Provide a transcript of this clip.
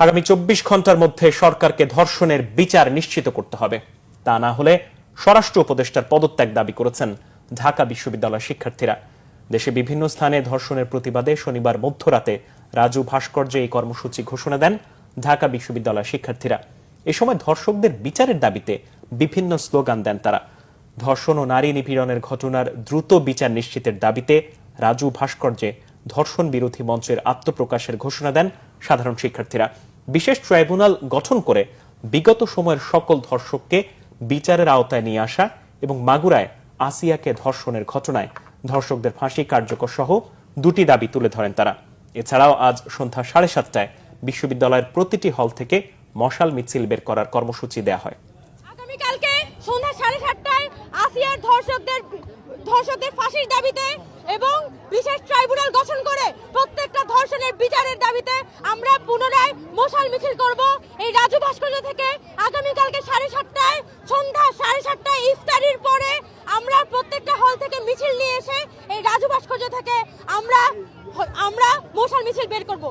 আগামী চব্বিশ ঘণ্টার মধ্যে সরকারকে ধর্ষণের বিচার নিশ্চিত করতে হবে। তা না হলে স্বরাষ্ট্র উপদেষ্টার পদত্যাগ দাবি করেছেন ঢাকা বিশ্ববিদ্যালয়ের শিক্ষার্থীরা। দেশে বিভিন্ন স্থানে ধর্ষণের প্রতিবাদে শনিবার মধ্যরাতে রাজু ভাস্কর্যে এই কর্মসূচি ঘোষণা দেন ঢাকা বিশ্ববিদ্যালয়ের শিক্ষার্থীরা। এ সময় ধর্ষকদের বিচারের দাবিতে বিভিন্ন স্লোগান দেন তারা। ধর্ষণ ও নারী নিপীড়নের ঘটনার দ্রুত বিচার নিশ্চিতের দাবিতে রাজু ভাস্কর্যে ধর্ষণ বিরোধী মঞ্চের আত্মপ্রকাশের ঘোষণা দেন সাধারণ শিক্ষার্থীরা। বিশেষ ট্রাইব্যুনাল গঠন করে বিগত সময়ের সকল ধর্ষককে বিচারের আওতায় নিয়ে আসা এবং মাগুরায় আসিয়াকে ধর্ষণের ঘটনায় ধর্ষকদের ফাঁসি কার্যকর সহ দুটি দাবি তুলে ধরেন তারা। এছাড়াও আজ সন্ধ্যা সাড়ে সাতটায় বিশ্ববিদ্যালয়ের প্রতিটি হল থেকে মশাল মিছিল বের করার কর্মসূচি দেয়া হয়। আগামীকালকে সন্ধ্যা সাড়ে সাতটায় আসিয়ার ধর্ষকদের ধর্ষকদের ফাঁসির দাবিতে এবং বিশেষ ট্রাইব্যুনাল গঠন করে প্রত্যেকটা ধর্ষণের বিচারের দাবিতে আমরা পুনরায় মশাল মিছিল করব। এই রাজু ভাস্কর্য থেকে আগামীকালকে সাড়ে সাতটায়, সন্ধ্যা সাড়ে সাতটায় ইফতারির পরে আমরা প্রত্যেকটা হল থেকে মিছিল নিয়ে এসে এই রাজু ভাস্কর্য থেকে আমরা আমরা মশাল মিছিল বের করব।